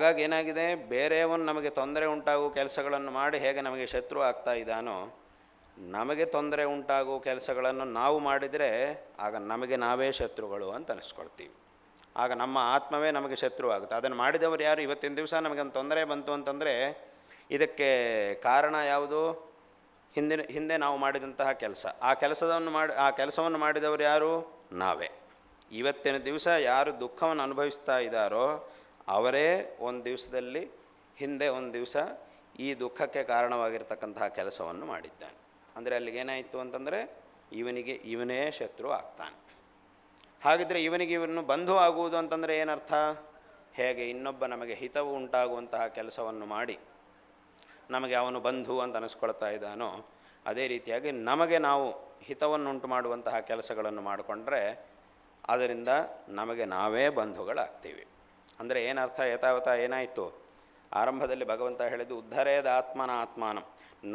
ಹಾಗಾಗಿ ಏನಾಗಿದೆ? ಬೇರೆಯವನು ನಮಗೆ ತೊಂದರೆ ಉಂಟಾಗುವ ಕೆಲಸಗಳನ್ನು ಮಾಡಿ ಹೇಗೆ ನಮಗೆ ಶತ್ರು ಆಗ್ತಾ ಇದ್ದಾನೋ, ನಮಗೆ ತೊಂದರೆ ಉಂಟಾಗುವ ಕೆಲಸಗಳನ್ನು ನಾವು ಮಾಡಿದರೆ ಆಗ ನಮಗೆ ನಾವೇ ಶತ್ರುಗಳು ಅಂತ ಅನಿಸ್ಕೊಳ್ತೀವಿ. ಆಗ ನಮ್ಮ ಆತ್ಮವೇ ನಮಗೆ ಶತ್ರು ಆಗುತ್ತೆ. ಅದನ್ನು ಮಾಡಿದವರು ಯಾರು? ಇವತ್ತಿನ ದಿವಸ ನಮಗೆ ಒಂದು ತೊಂದರೆ ಬಂತು ಅಂತಂದರೆ, ಇದಕ್ಕೆ ಕಾರಣ ಯಾವುದು? ಹಿಂದಿನ, ಹಿಂದೆ ನಾವು ಮಾಡಿದಂತಹ ಕೆಲಸ. ಆ ಕೆಲಸವನ್ನು ಮಾಡಿ, ಆ ಕೆಲಸವನ್ನು ಮಾಡಿದವರು ಯಾರು? ನಾವೇ. ಇವತ್ತಿನ ದಿವಸ ಯಾರು ದುಃಖವನ್ನು ಅನುಭವಿಸ್ತಾ ಇದ್ದಾರೋ ಅವರೇ ಒಂದು ದಿವಸದಲ್ಲಿ, ಹಿಂದೆ ಒಂದು ದಿವಸ ಈ ದುಃಖಕ್ಕೆ ಕಾರಣವಾಗಿರ್ತಕ್ಕಂತಹ ಕೆಲಸವನ್ನು ಮಾಡಿದ್ದಾನೆ. ಅಂದರೆ ಅಲ್ಲಿಗೇನಾಯಿತು ಅಂತಂದರೆ, ಇವನಿಗೆ ಇವನೇ ಶತ್ರು ಆಗ್ತಾನೆ. ಹಾಗಿದ್ರೆ ಇವನಿಗೆ ಇವನು ಬಂಧು ಆಗುವುದು ಅಂತಂದರೆ ಏನರ್ಥ? ಹೇಗೆ? ಇನ್ನೊಬ್ಬ ನಮಗೆ ಹಿತವು ಉಂಟಾಗುವಂತಹ ಕೆಲಸವನ್ನು ಮಾಡಿ, ನಮಗೆ ಅವನು ಬಂಧು ಅಂತ ಅನಿಸ್ಕೊಳ್ತಾ ಇದ್ದಾನೋ, ಅದೇ ರೀತಿಯಾಗಿ ನಮಗೆ ನಾವು ಹಿತವನ್ನುಂಟು ಮಾಡುವಂತಹ ಕೆಲಸಗಳನ್ನು ಮಾಡಿಕೊಂಡ್ರೆ, ಅದರಿಂದ ನಮಗೆ ನಾವೇ ಬಂಧುಗಳಾಗ್ತೀವಿ. ಅಂದರೆ ಏನರ್ಥ ಯಥಾವತ ಏನಾಯಿತು? ಆರಂಭದಲ್ಲಿ ಭಗವಂತ ಹೇಳಿದ್ದು, ಉದ್ಧರೇದ ಆತ್ಮನ ಆತ್ಮಾನ.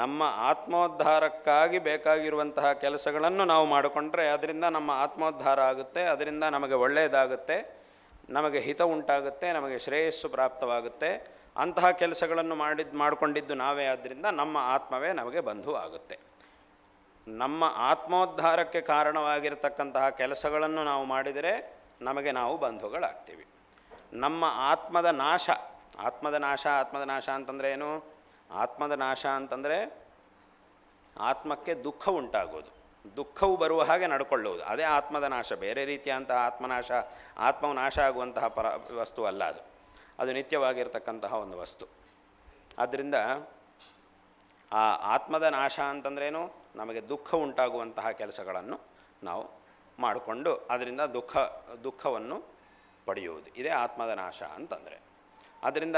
ನಮ್ಮ ಆತ್ಮೋದ್ಧಾರಕ್ಕಾಗಿ ಬೇಕಾಗಿರುವಂತಹ ಕೆಲಸಗಳನ್ನು ನಾವು ಮಾಡಿಕೊಂಡ್ರೆ ಅದರಿಂದ ನಮ್ಮ ಆತ್ಮೋದ್ಧಾರ ಆಗುತ್ತೆ, ಅದರಿಂದ ನಮಗೆ ಒಳ್ಳೆಯದಾಗುತ್ತೆ ನಮಗೆ ಹಿತ ಉಂಟಾಗುತ್ತೆ, ನಮಗೆ ಶ್ರೇಯಸ್ಸು ಪ್ರಾಪ್ತವಾಗುತ್ತೆ. ಅಂತಹ ಕೆಲಸಗಳನ್ನು ಮಾಡಿದ್ದು ಮಾಡಿಕೊಂಡಿದ್ದು ನಾವೇ ಆದ್ದರಿಂದ ನಮ್ಮ ಆತ್ಮವೇ ನಮಗೆ ಬಂಧು ಆಗುತ್ತೆ. ನಮ್ಮ ಆತ್ಮೋದ್ಧಾರಕ್ಕೆ ಕಾರಣವಾಗಿರತಕ್ಕಂತಹ ಕೆಲಸಗಳನ್ನು ನಾವು ಮಾಡಿದರೆ ನಮಗೆ ನಾವು ಬಂಧುಗಳಾಗ್ತೀವಿ. ನಮ್ಮ ಆತ್ಮದ ನಾಶ. ಆತ್ಮದ ನಾಶ ಆತ್ಮದ ನಾಶ ಅಂತಂದರೆ ಏನು? ಆತ್ಮದ ನಾಶ ಅಂತಂದರೆ ಆತ್ಮಕ್ಕೆ ದುಃಖ ಉಂಟಾಗೋದು. ದುಃಖವು ಬರುವ ಹಾಗೆ ನಡ್ಕೊಳ್ಳುವುದು. ಅದೇ ಆತ್ಮದ ನಾಶ. ಬೇರೆ ರೀತಿಯಂತಹ ಆತ್ಮನಾಶ, ಆತ್ಮವು ನಾಶ ಆಗುವಂತಹ ಪರ, ವಸ್ತು ಅಲ್ಲ ಅದು. ಅದು ನಿತ್ಯವಾಗಿರ್ತಕ್ಕಂತಹ ಒಂದು ವಸ್ತು. ಆದ್ದರಿಂದ ಆ ಆತ್ಮದ ನಾಶ ಅಂತಂದ್ರೇನು ನಮಗೆ ದುಃಖ ಉಂಟಾಗುವಂತಹ ಕೆಲಸಗಳನ್ನು ನಾವು ಮಾಡಿಕೊಂಡು ಅದರಿಂದ ದುಃಖ, ದುಃಖವನ್ನು ಪಡೆಯುವುದು. ಇದೇ ಆತ್ಮದ ನಾಶ ಅಂತಂದರೆ. ಅದರಿಂದ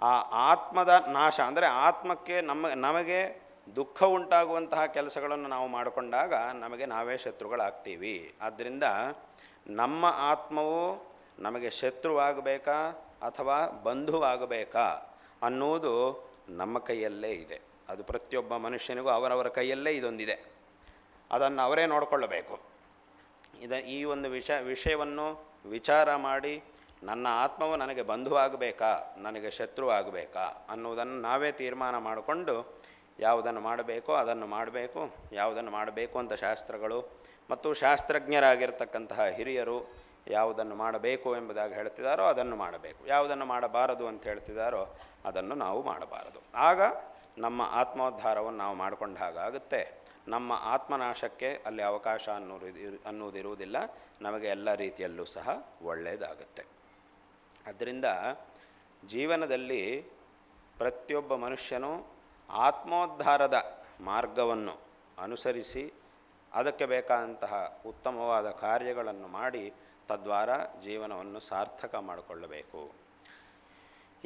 ಆ ಆತ್ಮದ ನಾಶ ಅಂದರೆ ಆತ್ಮಕ್ಕೆ ನಮ್ಮ, ನಮಗೆ ದುಃಖ ಉಂಟಾಗುವಂತಹ ಕೆಲಸಗಳನ್ನು ನಾವು ಮಾಡಿಕೊಂಡಾಗ ನಮಗೆ ನಾವೇ ಶತ್ರುಗಳಾಗ್ತೀವಿ. ಆದ್ದರಿಂದ ನಮ್ಮ ಆತ್ಮವು ನಮಗೆ ಶತ್ರುವಾಗಬೇಕಾ ಅಥವಾ ಬಂಧುವಾಗಬೇಕಾ ಅನ್ನುವುದು ನಮ್ಮ ಕೈಯಲ್ಲೇ ಇದೆ. ಅದು ಪ್ರತಿಯೊಬ್ಬ ಮನುಷ್ಯನಿಗೂ ಅವರವರ ಕೈಯಲ್ಲೇ ಇದೊಂದಿದೆ. ಅದನ್ನು ಅವರೇ ನೋಡಿಕೊಳ್ಳಬೇಕು. ಇದ ಈ ಒಂದು ವಿಷ, ವಿಷಯವನ್ನು ವಿಚಾರ ಮಾಡಿ, ನನ್ನ ಆತ್ಮವು ನನಗೆ ಬಂಧುವಾಗಬೇಕಾ? ನನಗೆ ಶತ್ರು ಆಗಬೇಕಾ ಅನ್ನುವುದನ್ನು ನಾವೇ ತೀರ್ಮಾನ ಮಾಡಿಕೊಂಡು, ಯಾವುದನ್ನು ಮಾಡಬೇಕೋ ಅದನ್ನು ಮಾಡಬೇಕು, ಯಾವುದನ್ನು ಮಾಡಬೇಕು ಅಂತ ಶಾಸ್ತ್ರಗಳು ಮತ್ತು ಶಾಸ್ತ್ರಜ್ಞರಾಗಿರ್ತಕ್ಕಂತಹ ಹಿರಿಯರು ಯಾವುದನ್ನು ಮಾಡಬೇಕು ಎಂಬುದಾಗಿ ಹೇಳ್ತಿದ್ದಾರೋ ಅದನ್ನು ಮಾಡಬೇಕು. ಯಾವುದನ್ನು ಮಾಡಬಾರದು ಅಂತ ಹೇಳ್ತಿದ್ದಾರೋ ಅದನ್ನು ನಾವು ಮಾಡಬಾರದು. ಆಗ ನಮ್ಮ ಆತ್ಮೋದ್ಧಾರವನ್ನು ನಾವು ಮಾಡಿಕೊಂಡ ಹಾಗಾಗುತ್ತೆ ನಮ್ಮ ಆತ್ಮನಾಶಕ್ಕೆ ಅಲ್ಲಿ ಅವಕಾಶ ಅನ್ನೋದು ಅನ್ನುವುದಿರುವುದಿಲ್ಲ ನಮಗೆ ಎಲ್ಲ ರೀತಿಯಲ್ಲೂ ಸಹ ಒಳ್ಳೆಯದಾಗುತ್ತೆ. ಅದರಿಂದ ಜೀವನದಲ್ಲಿ ಪ್ರತಿಯೊಬ್ಬ ಮನುಷ್ಯನೂ ಆತ್ಮೋದ್ಧಾರದ ಮಾರ್ಗವನ್ನು ಅನುಸರಿಸಿ ಅದಕ್ಕೆ ಬೇಕಾದಂತಹ ಉತ್ತಮವಾದ ಕಾರ್ಯಗಳನ್ನು ಮಾಡಿ ತದ್ವಾರ ಜೀವನವನ್ನು ಸಾರ್ಥಕ ಮಾಡಿಕೊಳ್ಳಬೇಕು.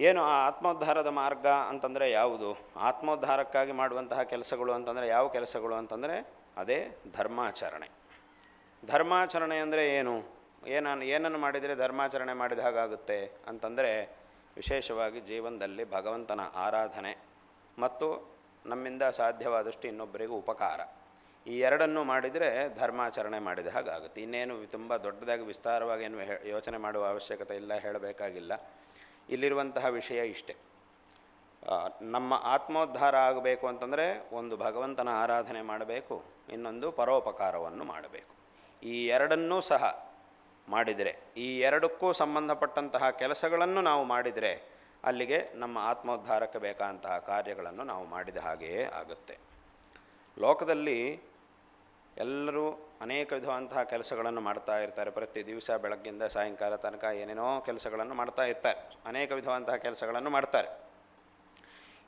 ಏನು ಆ ಆತ್ಮೋದ್ಧಾರದ ಮಾರ್ಗ ಅಂತಂದರೆ ಯಾವುದು? ಆತ್ಮೋದ್ಧಾರಕ್ಕಾಗಿ ಮಾಡುವಂತಹ ಕೆಲಸಗಳು ಅಂತಂದರೆ ಯಾವ ಕೆಲಸಗಳು ಅಂತಂದರೆ ಅದೇ ಧರ್ಮಾಚರಣೆ. ಧರ್ಮಾಚರಣೆ ಅಂದರೆ ಏನು? ಏನನ್ನು ಏನನ್ನು ಮಾಡಿದರೆ ಧರ್ಮಾಚರಣೆ ಮಾಡಿದ ಹಾಗಾಗುತ್ತೆ ಅಂತಂದರೆ ವಿಶೇಷವಾಗಿ ಜೀವನದಲ್ಲಿ ಭಗವಂತನ ಆರಾಧನೆ ಮತ್ತು ನಮ್ಮಿಂದ ಸಾಧ್ಯವಾದಷ್ಟು ಇನ್ನೊಬ್ಬರಿಗೂ ಉಪಕಾರ. ಈ ಎರಡನ್ನು ಮಾಡಿದರೆ ಧರ್ಮಾಚರಣೆ ಮಾಡಿದ ಹಾಗಾಗುತ್ತೆ ಇನ್ನೇನು ತುಂಬ ದೊಡ್ಡದಾಗಿ ವಿಸ್ತಾರವಾಗಿ ಏನು ಯೋಚನೆ ಮಾಡುವ ಅವಶ್ಯಕತೆ ಇಲ್ಲ, ಹೇಳಬೇಕಾಗಿಲ್ಲ. ಇಲ್ಲಿರುವಂತಹ ವಿಷಯ ಇಷ್ಟೆ. ನಮ್ಮ ಆತ್ಮೋದ್ಧಾರ ಆಗಬೇಕು ಅಂತಂದರೆ ಒಂದು ಭಗವಂತನ ಆರಾಧನೆ ಮಾಡಬೇಕು, ಇನ್ನೊಂದು ಪರೋಪಕಾರವನ್ನು ಮಾಡಬೇಕು. ಈ ಎರಡನ್ನೂ ಸಹ ಮಾಡಿದರೆ, ಈ ಎರಡಕ್ಕೂ ಸಂಬಂಧಪಟ್ಟಂತಹ ಕೆಲಸಗಳನ್ನು ನಾವು ಮಾಡಿದರೆ ಅಲ್ಲಿಗೆ ನಮ್ಮ ಆತ್ಮೋದ್ಧಾರಕ್ಕೆ ಬೇಕಾದಂತಹ ಕಾರ್ಯಗಳನ್ನು ನಾವು ಮಾಡಿದ ಹಾಗೆಯೇ ಆಗುತ್ತೆ. ಲೋಕದಲ್ಲಿ ಎಲ್ಲರೂ ಅನೇಕ ವಿಧವಂತಹ ಕೆಲಸಗಳನ್ನು ಮಾಡ್ತಾ ಇರ್ತಾರೆ. ಪ್ರತಿ ದಿವಸ ಬೆಳಗ್ಗಿಂದ ಸಾಯಂಕಾಲ ತನಕ ಏನೇನೋ ಕೆಲಸಗಳನ್ನು ಮಾಡ್ತಾ ಇರ್ತಾರೆ. ಅನೇಕ ವಿಧವಂತಹ ಕೆಲಸಗಳನ್ನು ಮಾಡ್ತಾರೆ.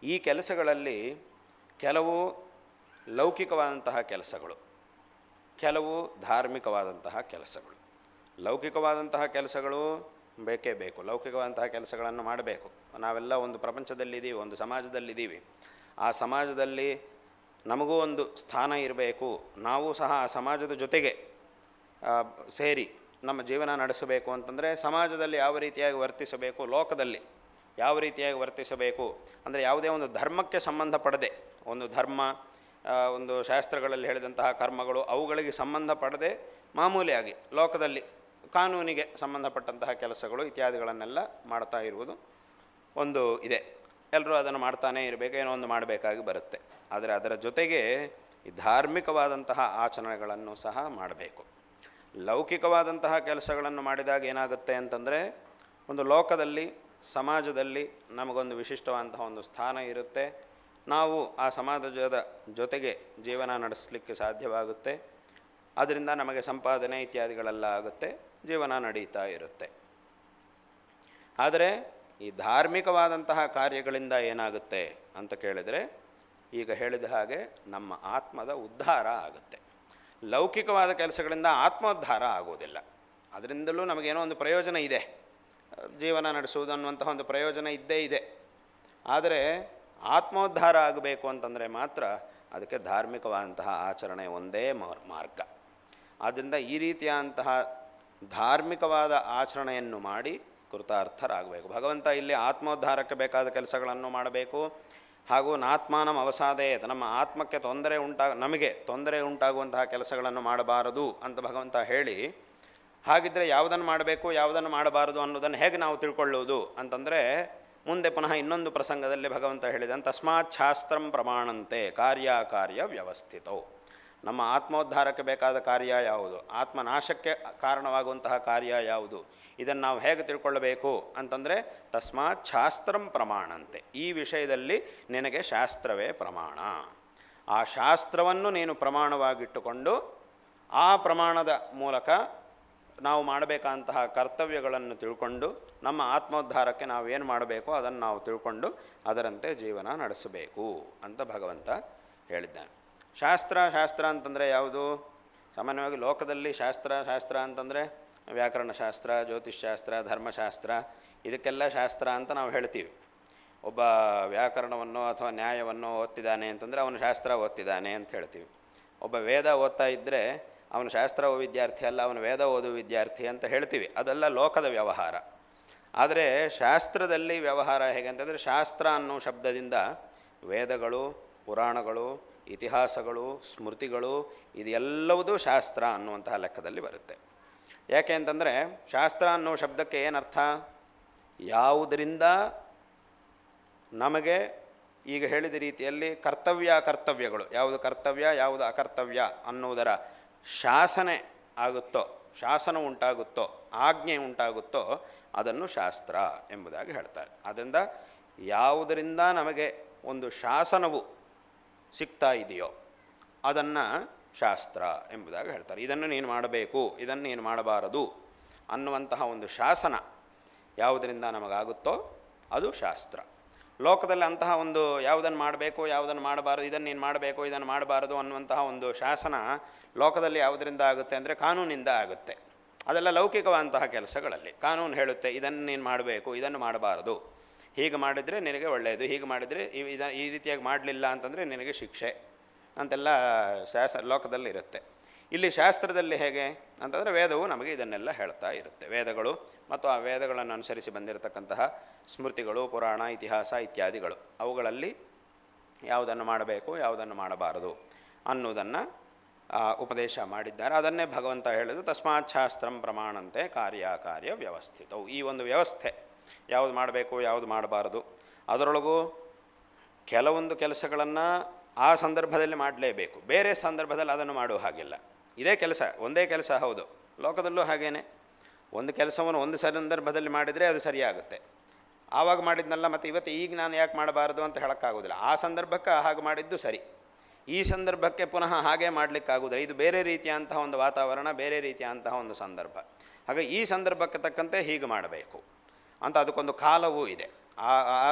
ಈ ಕೆಲಸಗಳಲ್ಲಿ ಕೆಲವು ಲೌಕಿಕವಾದಂತಹ ಕೆಲಸಗಳು, ಕೆಲವು ಧಾರ್ಮಿಕವಾದಂತಹ ಕೆಲಸಗಳು. ಲೌಕಿಕವಾದಂತಹ ಕೆಲಸಗಳು ಬೇಕೇ ಬೇಕು. ಲೌಕಿಕವಾದಂತಹ ಕೆಲಸಗಳನ್ನು ಮಾಡಬೇಕು. ನಾವೆಲ್ಲ ಒಂದು ಪ್ರಪಂಚದಲ್ಲಿದ್ದೀವಿ, ಒಂದು ಸಮಾಜದಲ್ಲಿದ್ದೀವಿ. ಆ ಸಮಾಜದಲ್ಲಿ ನಮಗೂ ಒಂದು ಸ್ಥಾನ ಇರಬೇಕು. ನಾವು ಸಹ ಸಮಾಜದ ಜೊತೆಗೆ ಸೇರಿ ನಮ್ಮ ಜೀವನ ನಡೆಸಬೇಕು ಅಂತಂದರೆ ಸಮಾಜದಲ್ಲಿ ಯಾವ ರೀತಿಯಾಗಿ ವರ್ತಿಸಬೇಕು, ಲೋಕದಲ್ಲಿ ಯಾವ ರೀತಿಯಾಗಿ ವರ್ತಿಸಬೇಕು ಅಂದರೆ ಯಾವುದೇ ಒಂದು ಧರ್ಮಕ್ಕೆ ಸಂಬಂಧಪಡದೆ ಒಂದು ಧರ್ಮ ಒಂದು ಶಾಸ್ತ್ರಗಳಲ್ಲಿ ಹೇಳಿದಂತಹ ಕರ್ಮಗಳು ಅವುಗಳಿಗೆ ಸಂಬಂಧಪಡದೆ ಮಾಮೂಲಿಯಾಗಿ ಲೋಕದಲ್ಲಿ ಕಾನೂನಿಗೆ ಸಂಬಂಧಪಟ್ಟಂತಹ ಕೆಲಸಗಳು ಇತ್ಯಾದಿಗಳನ್ನೆಲ್ಲ ಮಾಡ್ತಾ ಇರುವುದು ಒಂದು ಇದೆ. ಎಲ್ಲರೂ ಅದನ್ನು ಮಾಡ್ತಾನೇ ಇರಬೇಕು, ಏನೋ ಒಂದು ಮಾಡಬೇಕಾಗಿ ಬರುತ್ತೆ. ಆದರೆ ಅದರ ಜೊತೆಗೆ ಈ ಧಾರ್ಮಿಕವಾದಂತಹ ಆಚರಣೆಗಳನ್ನು ಸಹ ಮಾಡಬೇಕು. ಲೌಕಿಕವಾದಂತಹ ಕೆಲಸಗಳನ್ನು ಮಾಡಿದಾಗ ಏನಾಗುತ್ತೆ ಅಂತಂದರೆ ಒಂದು ಲೋಕದಲ್ಲಿ, ಸಮಾಜದಲ್ಲಿ ನಮಗೊಂದು ವಿಶಿಷ್ಟವಾದಂತಹ ಒಂದು ಸ್ಥಾನ ಇರುತ್ತೆ. ನಾವು ಆ ಸಮಾಜದ ಜೊತೆಗೆ ಜೀವನ ನಡೆಸಲಿಕ್ಕೆ ಸಾಧ್ಯವಾಗುತ್ತೆ. ಅದರಿಂದ ನಮಗೆ ಸಂಪಾದನೆ ಇತ್ಯಾದಿಗಳೆಲ್ಲ ಆಗುತ್ತೆ, ಜೀವನ ನಡೀತಾ ಇರುತ್ತೆ. ಆದರೆ ಈ ಧಾರ್ಮಿಕವಾದಂತಹ ಕಾರ್ಯಗಳಿಂದ ಏನಾಗುತ್ತೆ ಅಂತ ಕೇಳಿದರೆ ಈಗ ಹೇಳಿದ ಹಾಗೆ ನಮ್ಮ ಆತ್ಮದ ಉದ್ಧಾರ ಆಗುತ್ತೆ. ಲೌಕಿಕವಾದ ಕೆಲಸಗಳಿಂದ ಆತ್ಮೋದ್ಧಾರ ಆಗೋದಿಲ್ಲ. ಅದರಿಂದಲೂ ನಮಗೇನೋ ಒಂದು ಪ್ರಯೋಜನ ಇದೆ. ಜೀವನ ನಡೆಸುವುದು ಅನ್ನುವಂತಹ ಒಂದು ಪ್ರಯೋಜನ ಇದ್ದೇ ಇದೆ. ಆದರೆ ಆತ್ಮೋದ್ಧಾರ ಆಗಬೇಕು ಅಂತಂದರೆ ಮಾತ್ರ ಅದಕ್ಕೆ ಧಾರ್ಮಿಕವಾದಂತಹ ಆಚರಣೆ ಒಂದೇ ಮಾರ್- ಮಾರ್ಗ. ಆದ್ದರಿಂದ ಈ ರೀತಿಯಾದಂತಹ ಧಾರ್ಮಿಕವಾದ ಆಚರಣೆಯನ್ನು ಮಾಡಿ ಕೃತಾರ್ಥರಾಗಬೇಕು. ಭಗವಂತ ಇಲ್ಲಿ ಆತ್ಮೋದ್ಧಾರಕ್ಕೆ ಬೇಕಾದ ಕೆಲಸಗಳನ್ನು ಮಾಡಬೇಕು. ಹಾಗೂ ನಾತ್ಮಾನಂ ಅವಸಾದಯೇತ. ನಮ್ಮ ಆತ್ಮಕ್ಕೆ ತೊಂದರೆ ಉಂಟಾಗ ನಮಗೆ ತೊಂದರೆ ಉಂಟಾಗುವಂತಹ ಕೆಲಸಗಳನ್ನು ಮಾಡಬಾರದು ಅಂತ ಭಗವಂತ ಹೇಳಿ ಹಾಗಿದ್ದರೆ ಯಾವುದನ್ನು ಮಾಡಬೇಕು, ಯಾವುದನ್ನು ಮಾಡಬಾರದು ಅನ್ನೋದನ್ನು ಹೇಗೆ ನಾವು ತಿಳ್ಕೊಳ್ಳುವುದು ಅಂತಂದರೆ, ಮುಂದೆ ಪುನಃ ಇನ್ನೊಂದು ಪ್ರಸಂಗದಲ್ಲಿ ಭಗವಂತ ಹೇಳಿದನು ತಸ್ಮಾತ್ ಶಾಸ್ತ್ರಂ ಪ್ರಮಾಣಂತೆ ಕಾರ್ಯಕಾರ್ಯ ವ್ಯವಸ್ಥಿತವು ನಮ್ಮ ಆತ್ಮೋದ್ಧಾರಕ್ಕೆ ಬೇಕಾದ ಕಾರ್ಯ ಯಾವುದು? ಆತ್ಮನಾಶಕ್ಕೆ ಕಾರಣವಾಗುವಂತಹ ಕಾರ್ಯ ಯಾವುದು? ಇದನ್ನು ನಾವು ಹೇಗೆ ತಿಳ್ಕೊಳ್ಳಬೇಕು ಅಂತಂದರೆ, ತಸ್ಮಾತ್ ಶಾಸ್ತ್ರಂ ಪ್ರಮಾಣಂತೆ. ಈ ವಿಷಯದಲ್ಲಿ ನಿನಗೆ ಶಾಸ್ತ್ರವೇ ಪ್ರಮಾಣ. ಆ ಶಾಸ್ತ್ರವನ್ನು ನೀನು ಪ್ರಮಾಣವಾಗಿಟ್ಟುಕೊಂಡು, ಆ ಪ್ರಮಾಣದ ಮೂಲಕ ನಾವು ಮಾಡಬೇಕಾದಂತಹ ಕರ್ತವ್ಯಗಳನ್ನು ತಿಳ್ಕೊಂಡು, ನಮ್ಮ ಆತ್ಮೋದ್ಧಾರಕ್ಕೆ ನಾವು ಏನು ಮಾಡಬೇಕೋ ಅದನ್ನು ನಾವು ತಿಳ್ಕೊಂಡು, ಅದರಂತೆ ಜೀವನ ನಡೆಸಬೇಕು ಅಂತ ಭಗವಂತ ಹೇಳಿದ್ದಾನೆ. ಶಾಸ್ತ್ರ ಶಾಸ್ತ್ರ ಅಂತಂದರೆ ಯಾವುದು? ಸಾಮಾನ್ಯವಾಗಿ ಲೋಕದಲ್ಲಿ ಶಾಸ್ತ್ರ ಶಾಸ್ತ್ರ ಅಂತಂದರೆ ವ್ಯಾಕರಣಶಾಸ್ತ್ರ ಜ್ಯೋತಿಷ್ಶಾಸ್ತ್ರ ಧರ್ಮಶಾಸ್ತ್ರ, ಇದಕ್ಕೆಲ್ಲ ಶಾಸ್ತ್ರ ಅಂತ ನಾವು ಹೇಳ್ತೀವಿ. ಒಬ್ಬ ವ್ಯಾಕರಣವನ್ನು ಅಥವಾ ನ್ಯಾಯವನ್ನು ಓದ್ತಿದ್ದಾನೆ ಅಂತಂದರೆ ಅವನು ಶಾಸ್ತ್ರ ಓದ್ತಿದ್ದಾನೆ ಅಂತ ಹೇಳ್ತೀವಿ. ಒಬ್ಬ ವೇದ ಓದ್ತಾ ಇದ್ದರೆ ಅವನು ಶಾಸ್ತ್ರ ವಿದ್ಯಾರ್ಥಿ ಅಲ್ಲ, ಅವನು ವೇದ ಓದು ವಿದ್ಯಾರ್ಥಿ ಅಂತ ಹೇಳ್ತೀವಿ. ಅದೆಲ್ಲ ಲೋಕದ ವ್ಯವಹಾರ. ಆದರೆ ಶಾಸ್ತ್ರದಲ್ಲಿ ವ್ಯವಹಾರ ಹೇಗೆ ಅಂತಂದರೆ ಶಾಸ್ತ್ರ ಅನ್ನೋ ಶಬ್ದದಿಂದ ವೇದಗಳು, ಪುರಾಣಗಳು ಇತಿಹಾಸಗಳು, ಸ್ಮೃತಿಗಳು, ಇದೆಲ್ಲವುದೂ ಶಾಸ್ತ್ರ ಅನ್ನುವಂತಹ ಲೆಕ್ಕದಲ್ಲಿ ಬರುತ್ತೆ. ಯಾಕೆ ಅಂತಂದರೆ ಶಾಸ್ತ್ರ ಅನ್ನೋ ಶಬ್ದಕ್ಕೆ ಏನರ್ಥ? ಯಾವುದರಿಂದ ನಮಗೆ ಈಗ ಹೇಳಿದ ರೀತಿಯಲ್ಲಿ ಕರ್ತವ್ಯ ಕರ್ತವ್ಯಗಳು. ಯಾವುದು ಕರ್ತವ್ಯ, ಯಾವುದು ಅಕರ್ತವ್ಯ ಅನ್ನುವುದರ ಶಾಸನೆ ಆಗುತ್ತೋ, ಶಾಸನ ಉಂಟಾಗುತ್ತೋ, ಆಜ್ಞೆ ಉಂಟಾಗುತ್ತೋ ಅದನ್ನು ಶಾಸ್ತ್ರ ಎಂಬುದಾಗಿ ಹೇಳ್ತಾರೆ. ಆದ್ದರಿಂದ ಯಾವುದರಿಂದ ನಮಗೆ ಒಂದು ಶಾಸನವು ಸಿಗ್ತಾ ಇದೆಯೋ? ಅದನ್ನು ಶಾಸ್ತ್ರ ಎಂಬುದಾಗಿ ಹೇಳ್ತಾರೆ. ಇದನ್ನು ನೀನು ಮಾಡಬೇಕು, ಇದನ್ನು ನೀನು ಮಾಡಬಾರದು ಅನ್ನುವಂತಹ ಒಂದು ಶಾಸನ ಯಾವುದರಿಂದ ನಮಗಾಗುತ್ತೋ ಅದು ಶಾಸ್ತ್ರ. ಲೋಕದಲ್ಲಿ ಅಂತಹ ಒಂದು ಯಾವುದನ್ನು ಮಾಡಬೇಕು, ಯಾವುದನ್ನು ಮಾಡಬಾರದು, ಇದನ್ನು ನೀನು ಮಾಡಬೇಕು, ಇದನ್ನು ಮಾಡಬಾರದು ಅನ್ನುವಂತಹ ಒಂದು ಶಾಸನ ಲೋಕದಲ್ಲಿ ಯಾವುದರಿಂದ ಆಗುತ್ತೆ ಅಂದರೆ ಕಾನೂನಿಂದ ಆಗುತ್ತೆ. ಅದೆಲ್ಲ ಲೌಕಿಕವಾದಂತಹ ಕೆಲಸಗಳಲ್ಲಿ. ಕಾನೂನು ಹೇಳುತ್ತೆ, ಇದನ್ನು ನೀನು ಮಾಡಬೇಕು, ಇದನ್ನು ಮಾಡಬಾರದು. ಹೀಗೆ ಮಾಡಿದರೆ ನಿನಗೆ ಒಳ್ಳೆಯದು, ಹೀಗೆ ಮಾಡಿದರೆ ಇವ್- ಇದ ಈ ರೀತಿಯಾಗಿ ಮಾಡಲಿಲ್ಲ ಅಂತಂದರೆ ನಿನಗೆ ಶಿಕ್ಷೆ ಅಂತೆಲ್ಲ ಶಾಸ ಲೋಕದಲ್ಲಿ ಇರುತ್ತೆ. ಇಲ್ಲಿ ಶಾಸ್ತ್ರದಲ್ಲಿ ಹೇಗೆ ಅಂತಂದರೆ ವೇದವು ನಮಗೆ ಇದನ್ನೆಲ್ಲ ಹೇಳ್ತಾ ಇರುತ್ತೆ. ವೇದಗಳು ಮತ್ತು ಆ ವೇದಗಳನ್ನು ಅನುಸರಿಸಿ ಬಂದಿರತಕ್ಕಂತಹ ಸ್ಮೃತಿಗಳು, ಪುರಾಣ, ಇತಿಹಾಸ ಇತ್ಯಾದಿಗಳು. ಅವುಗಳಲ್ಲಿ ಯಾವುದನ್ನು ಮಾಡಬೇಕು, ಯಾವುದನ್ನು ಮಾಡಬಾರದು ಅನ್ನೋದನ್ನು ಉಪದೇಶ ಮಾಡಿದ್ದಾರೆ. ಅದನ್ನೇ ಭಗವಂತ ಹೇಳಿದ್ರು ತಸ್ಮಾತ್ ಶಾಸ್ತ್ರಂ ಪ್ರಮಾಣಂತೆ ಕಾರ್ಯಕಾರ್ಯ ವ್ಯವಸ್ಥಿತವು ಈ ಒಂದು ವ್ಯವಸ್ಥೆ ಯಾವುದು ಮಾಡಬೇಕು, ಯಾವುದು ಮಾಡಬಾರದು. ಅದರೊಳಗೂ ಕೆಲವೊಂದು ಕೆಲಸಗಳನ್ನು ಆ ಸಂದರ್ಭದಲ್ಲಿ ಮಾಡಲೇಬೇಕು. ಬೇರೆ ಸಂದರ್ಭದಲ್ಲಿ ಅದನ್ನು ಮಾಡುವ ಹಾಗಿಲ್ಲ. ಇದೇ ಕೆಲಸ, ಒಂದೇ ಕೆಲಸ ಹೌದು. ಲೋಕದಲ್ಲೂ ಹಾಗೇನೆ. ಒಂದು ಕೆಲಸವನ್ನು ಒಂದು ಸಂದರ್ಭದಲ್ಲಿ ಮಾಡಿದರೆ ಅದು ಸರಿಯಾಗುತ್ತೆ. ಆವಾಗ ಮಾಡಿದ್ನಲ್ಲ, ಮತ್ತು ಇವತ್ತು ಈಗ ನಾನು ಯಾಕೆ ಮಾಡಬಾರದು ಅಂತ ಹೇಳೋಕ್ಕಾಗೋದಿಲ್ಲ. ಆ ಸಂದರ್ಭಕ್ಕೆ ಹಾಗೆ ಮಾಡಿದ್ದು ಸರಿ. ಈ ಸಂದರ್ಭಕ್ಕೆ ಪುನಃ ಹಾಗೆ ಮಾಡಲಿಕ್ಕಾಗೋದಿಲ್ಲ. ಇದು ಬೇರೆ ರೀತಿಯಂತಹ ಒಂದು ವಾತಾವರಣ, ಬೇರೆ ರೀತಿಯಂತಹ ಒಂದು ಸಂದರ್ಭ. ಹಾಗೆ ಈ ಸಂದರ್ಭಕ್ಕೆ ತಕ್ಕಂತೆ ಹೀಗೆ ಮಾಡಬೇಕು. ಅಂತ ಅದಕ್ಕೊಂದು ಕಾಲವೂ ಇದೆ.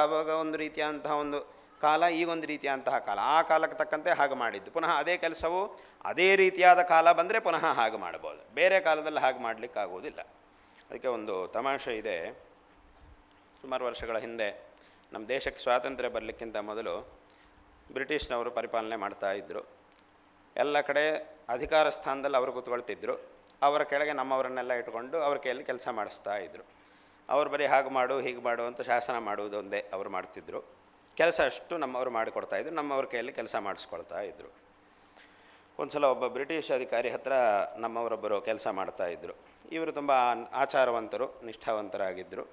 ಆವಾಗ ಒಂದು ರೀತಿಯಂತಹ ಒಂದು ಕಾಲ, ಈಗೊಂದು ರೀತಿಯಂತಹ ಕಾಲ. ಆ ಕಾಲಕ್ಕೆ ತಕ್ಕಂತೆ ಹಾಗೆ ಮಾಡಿದ್ದು. ಪುನಃ ಅದೇ ಕೆಲಸವು ಅದೇ ರೀತಿಯಾದ ಕಾಲ ಬಂದರೆ ಪುನಃ ಹಾಗೆ ಮಾಡ್ಬೋದು ಬೇರೆ ಕಾಲದಲ್ಲಿ ಹಾಗೆ ಮಾಡಲಿಕ್ಕಾಗೋದಿಲ್ಲ ಅದಕ್ಕೆ ಒಂದು ತಮಾಷೆ ಇದೆ. ಸುಮಾರು ವರ್ಷಗಳ ಹಿಂದೆ ನಮ್ಮ ದೇಶಕ್ಕೆ ಸ್ವಾತಂತ್ರ್ಯ ಬರಲಿಕ್ಕಿಂತ ಮೊದಲು ಬ್ರಿಟಿಷ್ನವರು ಪರಿಪಾಲನೆ ಮಾಡ್ತಾ ಇದ್ದರು ಎಲ್ಲ ಕಡೆ ಅಧಿಕಾರ ಸ್ಥಾನದಲ್ಲಿ ಅವರು ಕೂತ್ಕೊಳ್ತಿದ್ರು. ಅವರ ಕೆಳಗೆ ನಮ್ಮವರನ್ನೆಲ್ಲ ಇಟ್ಕೊಂಡು ಅವ್ರ ಕೈಯಲ್ಲಿ ಕೆಲಸ ಮಾಡಿಸ್ತಾ ಇದ್ದರು ಅವ್ರು ಬರೀ ಹಾಗೆ ಮಾಡು, ಹೀಗೆ ಮಾಡು ಅಂತ ಶಾಸನ ಮಾಡುವುದು ಒಂದೇ ಅವರು ಮಾಡ್ತಿದ್ರು. ಕೆಲಸ ಅಷ್ಟು ನಮ್ಮವರು ಮಾಡಿಕೊಡ್ತಾಯಿದ್ರು ನಮ್ಮವ್ರ ಕೈಯಲ್ಲಿ ಕೆಲಸ ಮಾಡಿಸ್ಕೊಳ್ತಾ ಇದ್ದರು ಒಂದು ಸಲ ಒಬ್ಬ ಬ್ರಿಟಿಷ್ ಅಧಿಕಾರಿ ಹತ್ರ ನಮ್ಮವರೊಬ್ಬರು ಕೆಲಸ ಮಾಡ್ತಾ ಇದ್ದರು ಇವರು ತುಂಬ ಆಚಾರವಂತರು ನಿಷ್ಠಾವಂತರಾಗಿದ್ದರು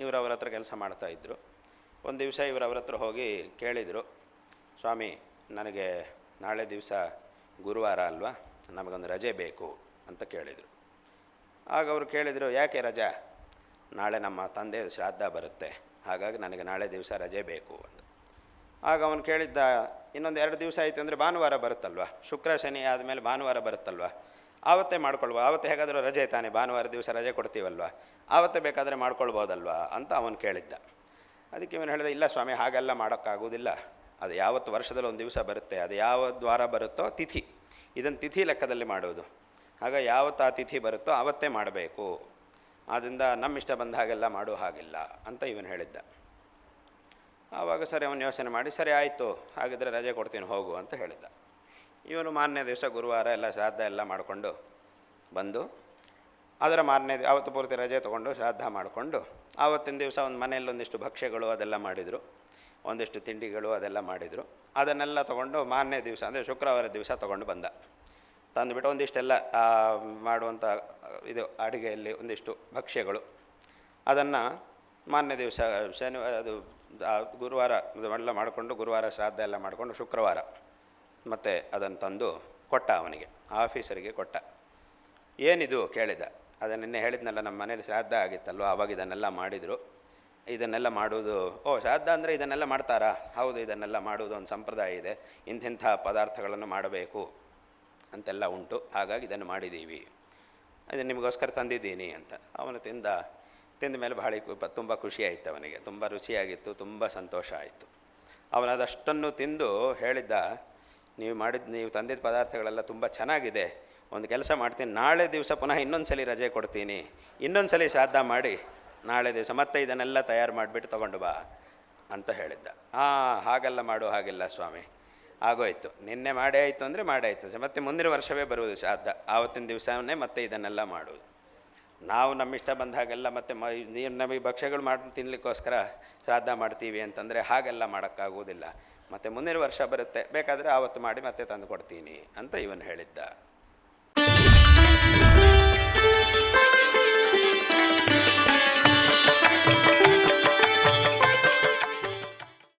ಇವರು ಅವ್ರ ಹತ್ರ ಕೆಲಸ ಮಾಡ್ತಾಯಿದ್ರು ಒಂದು ದಿವಸ ಇವರು ಅವ್ರ ಹತ್ರ ಹೋಗಿ ಕೇಳಿದರು, ಸ್ವಾಮಿ, ನನಗೆ ನಾಳೆ ದಿವಸ ಗುರುವಾರ ಅಲ್ವಾ? ನಮಗೊಂದು ರಜೆ ಬೇಕು ಅಂತ ಕೇಳಿದರು. ಆಗ ಅವರು ಕೇಳಿದರು, ಯಾಕೆ ರಜಾ? ನಾಳೆ ನಮ್ಮ ತಂದೆ ಶ್ರಾದ್ದ ಬರುತ್ತೆ, ಹಾಗಾಗಿ ನನಗೆ ನಾಳೆ ದಿವಸ ರಜೆ ಬೇಕು ಅಂತ. ಆಗ ಅವನು ಕೇಳಿದ್ದ, ಇನ್ನೊಂದು ಎರಡು ದಿವಸ ಆಯಿತು ಅಂದರೆ ಭಾನುವಾರ ಬರುತ್ತಲ್ವ? ಶುಕ್ರ, ಶನಿ ಆದಮೇಲೆ ಭಾನುವಾರ ಬರುತ್ತಲ್ವ? ಆವತ್ತೇ ಮಾಡ್ಕೊಳ್ಬೋದು ಆವತ್ತೇ ಹೇಗಾದರೂ ರಜೆ ತಾನೆ, ಭಾನುವಾರ ದಿವಸ ರಜೆ ಕೊಡ್ತೀವಲ್ವ? ಆವತ್ತೇ ಬೇಕಾದರೆ ಮಾಡ್ಕೊಳ್ಬೋದಲ್ವಾ ಅಂತ ಅವನು ಕೇಳಿದ್ದ. ಅದಕ್ಕೆ ಇವನು ಹೇಳಿದ, ಇಲ್ಲ ಸ್ವಾಮಿ, ಹಾಗೆಲ್ಲ ಮಾಡೋಕ್ಕಾಗೋದಿಲ್ಲ ಅದು ಯಾವತ್ತು ವರ್ಷದಲ್ಲಿ ಒಂದು ದಿವಸ ಬರುತ್ತೆ, ಅದು ಯಾವ ದ್ವಾರ ಬರುತ್ತೋ ತಿಥಿ. ಇದನ್ನು ತಿಥಿ ಲೆಕ್ಕದಲ್ಲಿ ಮಾಡೋದು ಆಗ ಯಾವತ್ತು ಆ ತಿಥಿ ಬರುತ್ತೋ ಆವತ್ತೇ ಮಾಡಬೇಕು. ಆದ್ದರಿಂದ ನಮ್ಮ ಇಷ್ಟ ಬಂದ ಹಾಗೆಲ್ಲ ಮಾಡೋ ಹಾಗಿಲ್ಲ ಅಂತ ಇವನು ಹೇಳಿದ್ದ. ಆವಾಗ ಸರಿ ಅವನು ಯೋಚನೆ ಮಾಡಿ, ಸರಿ ಆಯಿತು, ಹಾಗಿದ್ರೆ ರಜೆ ಕೊಡ್ತೀನಿ, ಹೋಗು ಅಂತ ಹೇಳಿದ್ದ. ಇವನು ಮಾರನೇ ದಿವಸ ಗುರುವಾರ ಎಲ್ಲ ಶ್ರಾದ್ದ ಎಲ್ಲ ಮಾಡಿಕೊಂಡು ಬಂದು, ಅದರ ಮಾರನೇ ಅವತ್ತು ಪೂರ್ತಿ ರಜೆ ತೊಗೊಂಡು ಶ್ರಾದ್ದ ಮಾಡಿಕೊಂಡು, ಆವತ್ತಿನ ದಿವಸ ಒಂದು ಮನೆಯಲ್ಲಿ ಒಂದಿಷ್ಟು ಭಕ್ಷ್ಯಗಳು ಅದೆಲ್ಲ ಮಾಡಿದರು, ಒಂದಿಷ್ಟು ತಿಂಡಿಗಳು ಅದೆಲ್ಲ ಮಾಡಿದರು. ಅದನ್ನೆಲ್ಲ ತೊಗೊಂಡು ಮಾರನೇ ದಿವಸ, ಅಂದರೆ ಶುಕ್ರವಾರ ದಿವಸ ತೊಗೊಂಡು ಬಂದ. ತಂದುಬಿಟ್ಟು ಒಂದಿಷ್ಟೆಲ್ಲ ಮಾಡುವಂಥ ಇದು ಅಡುಗೆಯಲ್ಲಿ ಒಂದಿಷ್ಟು ಭಕ್ಷ್ಯಗಳು. ಅದನ್ನು ಮಾನ್ಯ ದಿವಸ ಶನಿವಾರ ಅದು ಗುರುವಾರ ಎಲ್ಲ ಮಾಡಿಕೊಂಡು ಗುರುವಾರ ಶ್ರಾದ್ದ ಎಲ್ಲ ಮಾಡಿಕೊಂಡು ಶುಕ್ರವಾರ ಮತ್ತು ಅದನ್ನು ತಂದು ಕೊಟ್ಟ ಅವನಿಗೆ, ಆಫೀಸರಿಗೆ ಕೊಟ್ಟ. ಏನಿದು ಕೇಳಿದ? ಅದನ್ನು ನಿನ್ನೆ ಹೇಳಿದ್ನಲ್ಲ, ನಮ್ಮ ಮನೇಲಿ ಶ್ರಾದ್ದ ಆಗಿತ್ತಲ್ವ ಆವಾಗ ಇದನ್ನೆಲ್ಲ ಮಾಡಿದರು. ಇದನ್ನೆಲ್ಲ ಮಾಡುವುದು, ಓ, ಶ್ರಾದ್ದ ಅಂದರೆ ಇದನ್ನೆಲ್ಲ ಮಾಡ್ತಾರಾ? ಹೌದು, ಇದನ್ನೆಲ್ಲ ಮಾಡುವುದು ಒಂದು ಸಂಪ್ರದಾಯ ಇದೆ. ಇಂತಿಂಥ ಪದಾರ್ಥಗಳನ್ನು ಮಾಡಬೇಕು. ಅಂತೆಲ್ಲ ಉಂಟು. ಹಾಗಾಗಿ ಇದನ್ನು ಮಾಡಿದ್ದೀವಿ. ಅದು ನಿಮಗೋಸ್ಕರ ತಂದಿದ್ದೀನಿ ಅಂತ. ಅವನು ತಿಂದ ತಿಂದ ಮೇಲೆ ಭಾಳ ತುಂಬ ಆಯಿತು ಅವನಿಗೆ. ತುಂಬ ರುಚಿಯಾಗಿತ್ತು, ತುಂಬ ಸಂತೋಷ ಆಯಿತು. ಅವನು ಅದಷ್ಟನ್ನು ತಿಂದು ಹೇಳಿದ್ದ, ನೀವು ಮಾಡಿದ, ನೀವು ತಂದಿದ್ದ ಪದಾರ್ಥಗಳೆಲ್ಲ ತುಂಬ ಚೆನ್ನಾಗಿದೆ. ಒಂದು ಕೆಲಸ ಮಾಡ್ತೀನಿ. ನಾಳೆ ದಿವಸ ಪುನಃ ಇನ್ನೊಂದು ಸಲ ರಜೆ ಕೊಡ್ತೀನಿ. ಇನ್ನೊಂದು ಸಲ ಶ್ರಾದ್ದ ಮಾಡಿ, ನಾಳೆ ದಿವಸ ಮತ್ತೆ ಇದನ್ನೆಲ್ಲ ತಯಾರು ಮಾಡಿಬಿಟ್ಟು ತೊಗೊಂಡು ಬಾ, ಅಂತ ಹೇಳಿದ್ದ. ಹಾಂ ಹಾಗೆಲ್ಲ ಮಾಡು, ಹಾಗಿಲ್ಲ ಸ್ವಾಮಿ. ಆಗೋಯ್ತು. ನಿನ್ನೆ ಮಾಡೇ ಆಯಿತು ಅಂದರೆ ಮಾಡೇ ಆಯಿತು. ಮತ್ತೆ ಮುಂದಿನ ವರ್ಷವೇ ಬರುವುದು ಶ್ರಾದ್ದ ಆವತ್ತಿನ ದಿವಸವನ್ನೇ ಮತ್ತೆ ಇದನ್ನೆಲ್ಲ ಮಾಡುವುದು. ನಾವು ನಮ್ಮಿಷ್ಟ ಬಂದ ಹಾಗೆಲ್ಲ ಮತ್ತೆ ಮ ನೀವು ನಮಗೆ ಭಕ್ಷ್ಯಗಳು ಮಾಡಿ ತಿನ್ನಲಿಕ್ಕೋಸ್ಕರ ಶ್ರಾದ್ದ ಮಾಡ್ತೀವಿ ಅಂತಂದರೆ ಹಾಗೆಲ್ಲ ಮಾಡೋಕ್ಕಾಗುವುದಿಲ್ಲ. ಮತ್ತು ಮುಂದಿನ ವರ್ಷ ಬರುತ್ತೆ. ಬೇಕಾದರೆ ಆವತ್ತು ಮಾಡಿ ಮತ್ತೆ ತಂದು ಕೊಡ್ತೀನಿ ಅಂತ ಇವನು ಹೇಳಿದ್ದ.